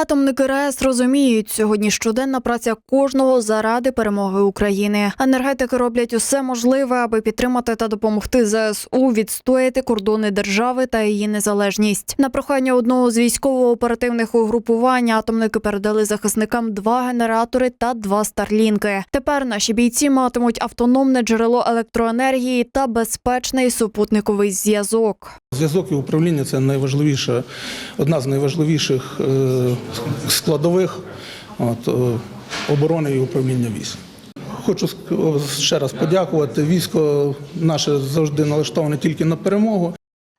Атомники РАЕС розуміють, сьогодні щоденна праця кожного заради перемоги України. Енергетики роблять усе можливе, аби підтримати та допомогти ЗСУ відстояти кордони держави та її незалежність. На прохання одного з військово-оперативних угрупувань атомники передали захисникам два генератори та два старлінки. Тепер наші бійці матимуть автономне джерело електроенергії та безпечний супутниковий зв'язок. Зв'язок і управління це найважливіша, одна з найважливіших е, складових от, е, оборони і управління військ. Хочу ще раз подякувати. Військо наше завжди налаштоване тільки на перемогу.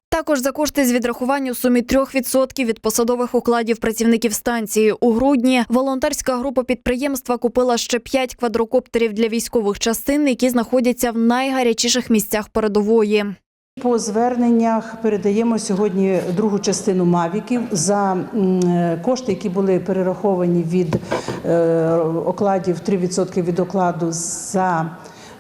Також за кошти з відрахувань у сумі 3% від посадових укладів працівників станції у грудні волонтерська група підприємства купила ще 5 квадрокоптерів для військових частин, які знаходяться в найгарячіших місцях передової. По зверненнях передаємо сьогодні другу частину мавіків за е, кошти, які були перераховані від е, окладів 3% від окладу за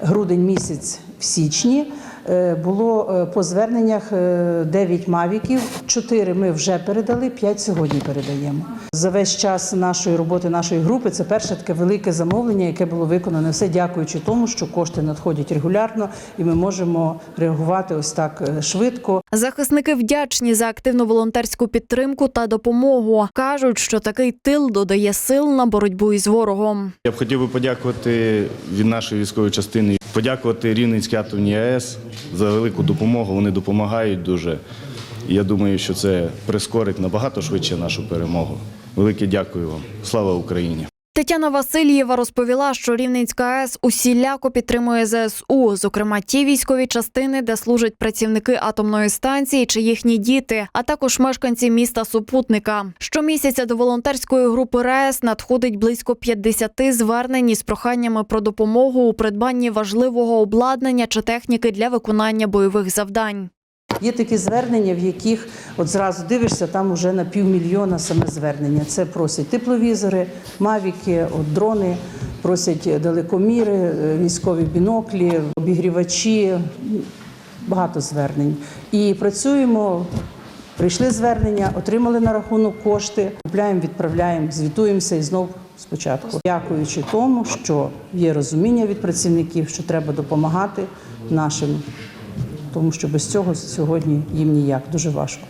грудень місяць в січні. Е, Було е, по зверненнях е, 9 мавіків, 4 ми вже передали, 5 сьогодні передаємо. За весь час нашої роботи, нашої групи, це перше таке велике замовлення, яке було виконане. Все дякуючи тому, що кошти надходять регулярно, і ми можемо реагувати ось так е, швидко. Захисники вдячні за активну волонтерську підтримку та допомогу. кажуть, що такий тил додає сил на боротьбу із ворогом. Я б хотів би подякувати від нашої військової частини, подякувати Рівненській атомній АЕС за велику допомогу. Вони допомагають дуже. Я думаю, що це прискорить набагато швидше нашу перемогу. Велике дякую вам. Слава Україні! Тетяна Васильєва розповіла, що Рівненська АЕС усіляко підтримує ЗСУ, зокрема ті військові частини, де служать працівники атомної станції чи їхні діти, а також мешканці міста Супутника. Щомісяця до волонтерської групи РАЕС надходить близько 50 звернень із проханнями про допомогу у придбанні важливого обладнання чи техніки для виконання бойових завдань. Є такі звернення, в яких от зразу дивишся, там вже на півмільйона саме звернення. Це просять тепловізори, мавіки, от дрони, просять далекоміри, е, військові біноклі, обігрівачі. Багато звернень. І працюємо. Прийшли звернення, отримали на рахунок кошти, купляємо, відправляємо, звітуємося і знов спочатку. Дякуючи тому, що є розуміння від працівників, що треба допомагати нашим тому що без цього сьогодні їм ніяк дуже важко.